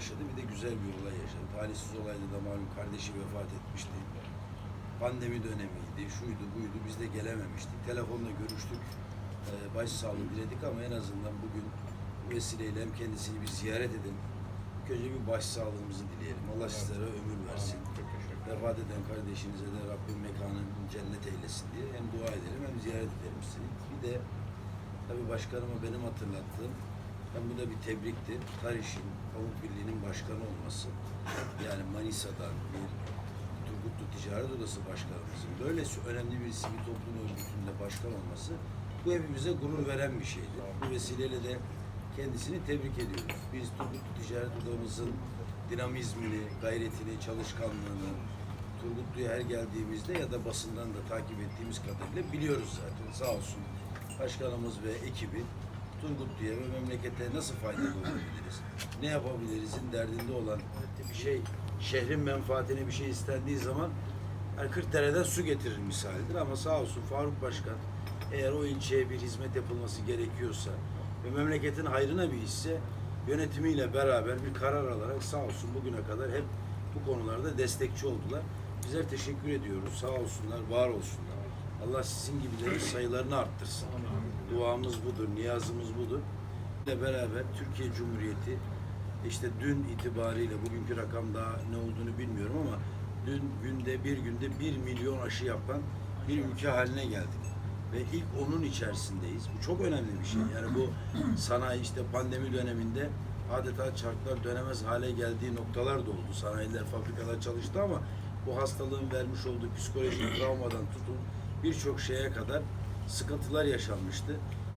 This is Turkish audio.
yaşadı bir de güzel bir olay yaşadı. Talihsiz olayda da malum kardeşi vefat etmişti. Pandemi dönemiydi, şuydu buydu biz de gelememiştik. Telefonla görüştük, e, başsağlığı diledik ama en azından bugün bu vesileyle hem kendisini bir ziyaret edin. İlk önce bir başsağlığımızı dileyelim. Allah sizlere ömür versin. Vefat eden kardeşinize de Rabbim mekanını cennet eylesin diye hem dua edelim hem ziyaret edelim sizi. Bir de tabii başkanıma benim hatırlattığım hem bu da bir tebriktir. Tariş'in Pamuk Birliği'nin başkanı olması. Yani Manisa'dan bir Turgutlu Ticaret Odası Başkanımızın böyle önemli bir sivil toplum örgütünde başkan olması bu hepimize gurur veren bir şeydir. Bu vesileyle de kendisini tebrik ediyoruz. Biz Turgutlu Ticaret Odamızın dinamizmini, gayretini, çalışkanlığını Turgutlu'ya her geldiğimizde ya da basından da takip ettiğimiz kadarıyla biliyoruz zaten. Sağ olsun başkanımız ve ekibi Turgutlu'ya ve memlekete nasıl faydalı olabiliriz, ne yapabilirizin derdinde olan bir şey, şehrin menfaatine bir şey istendiği zaman yani 40 dereden su getirir misalidir ama sağ olsun Faruk Başkan eğer o ilçeye bir hizmet yapılması gerekiyorsa ve memleketin hayrına bir işse yönetimiyle beraber bir karar alarak sağ olsun bugüne kadar hep bu konularda destekçi oldular. Bizler teşekkür ediyoruz. Sağ olsunlar, var olsunlar. Allah sizin gibilerin sayılarını arttırsın. Duamız budur, niyazımız budur. ile beraber Türkiye Cumhuriyeti işte dün itibariyle bugünkü rakam daha ne olduğunu bilmiyorum ama dün günde bir günde bir milyon aşı yapan bir ülke haline geldik. Ve ilk onun içerisindeyiz. Bu çok önemli bir şey. Yani bu sanayi işte pandemi döneminde adeta çarklar dönemez hale geldiği noktalar da oldu. Sanayiler, fabrikalar çalıştı ama bu hastalığın vermiş olduğu psikolojik travmadan tutun birçok şeye kadar sıkıntılar yaşanmıştı.